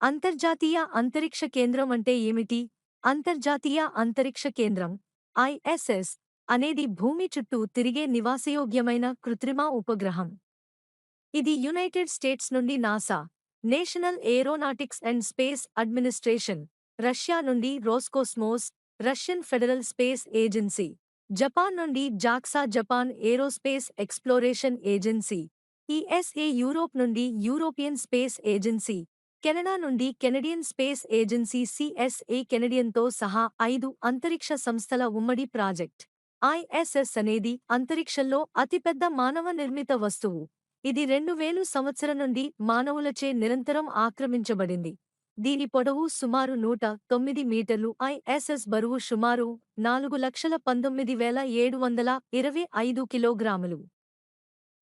అంతర్జాతీయ అంతరిక్ష కేంద్రం అంటే ఏమిటి? అంతర్జాతీయ అంతరిక్ష కేంద్రం ఐఎస్ఎస్ అనేది భూమి చుట్టూ తిరిగే నివాసయోగ్యమైన కృత్రిమ ఉపగ్రహం. ఇది యునైటెడ్ స్టేట్స్ నుండి NASA National Aeronautics and Space Administration Russia నుండి Roscosmos Russian Federal Space Agency Japan నుండి JAXA Japan Aerospace Exploration Agency ESA Europe నుండి యూరోపియన్ స్పేస్ ఏజెన్సీ కెనడా నుండి కెనడియన్ స్పేస్ ఏజెన్సీ సిఎస్ఏ కెనడియన్తో సహా ఐదు అంతరిక్ష సంస్థల ఉమ్మడి ప్రాజెక్ట్. ఐఎస్ఎస్ అనేది అంతరిక్షంలో అతిపెద్ద మానవ నిర్మిత వస్తువు. ఇది రెండు వేలు సంవత్సరం నుండి మానవులచే నిరంతరం ఆక్రమించబడింది. దీని పొడవు సుమారు నూట తొమ్మిది మీటర్లు. ఐఎస్ఎస్ బరువు సుమారు నాలుగు లక్షల పంతొమ్మిది వేల ఏడు వందల ఇరవై ఐదు కిలోగ్రాములు.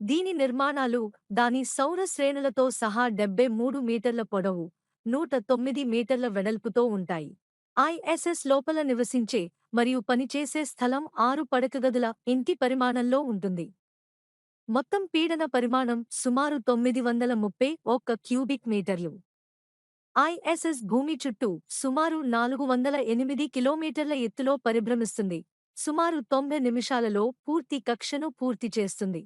దీని నిర్మాణాలు దాని సౌర శ్రేణులతో సహా డెబ్బై మూడు మీటర్ల పొడవు నూట తొమ్మిది మీటర్ల వెడల్పుతో ఉంటాయి. ఐఎస్ఎస్ లోపల నివసించే మరియు పనిచేసే స్థలం ఆరు పడకగదుల ఇంటి పరిమాణంలో ఉంటుంది. మొత్తం పీడన పరిమాణం సుమారు తొమ్మిది వందల ముప్పై ఒక్క క్యూబిక్ మీటర్లు. ఐఎస్ఎస్ భూమి చుట్టూ సుమారు నాలుగు వందల ఎనిమిది కిలోమీటర్ల ఎత్తులో పరిభ్రమిస్తుంది. సుమారు తొంభై నిమిషాలలో పూర్తి కక్షను పూర్తి చేస్తుంది.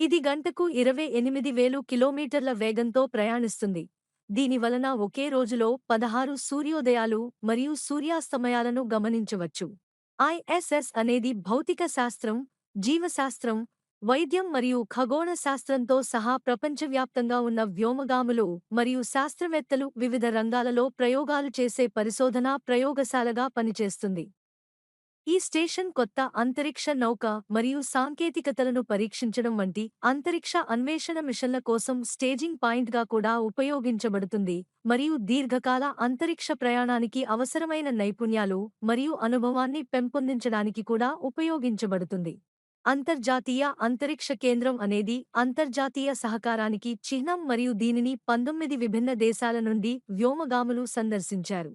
ఇది గంటకు ఇరవై ఎనిమిది వేలు కిలోమీటర్ల వేగంతో ప్రయాణిస్తుంది. దీని వలన ఒకే రోజులో పదహారు సూర్యోదయాలు మరియు సూర్యాస్తమయాలను గమనించవచ్చు. ఐఎస్ఎస్ అనేది భౌతిక శాస్త్రం జీవశాస్త్రం వైద్యం మరియు ఖగోళ శాస్త్రంతో సహా ప్రపంచవ్యాప్తంగా ఉన్న వ్యోమగాములు మరియు శాస్త్రవేత్తలు వివిధ రంగాలలో ప్రయోగాలు చేసే పరిశోధనా ప్రయోగశాలగా పనిచేస్తుంది. ఈ స్టేషన్ కొత్త అంతరిక్ష నౌక మరియు సాంకేతికతలను పరీక్షించడం వంటి అంతరిక్ష అన్వేషణ మిషన్ల కోసం స్టేజింగ్ పాయింట్గా కూడా ఉపయోగించబడుతుంది మరియు దీర్ఘకాల అంతరిక్ష ప్రయాణానికి అవసరమైన నైపుణ్యాలు మరియు అనుభవాన్ని పెంపొందించడానికి కూడా ఉపయోగించబడుతుంది. అంతర్జాతీయ అంతరిక్ష కేంద్రం అనేది అంతర్జాతీయ సహకారానికి చిహ్నం మరియు దీనిని పంతొమ్మిది విభిన్న దేశాల నుండి వ్యోమగాములు సందర్శించారు.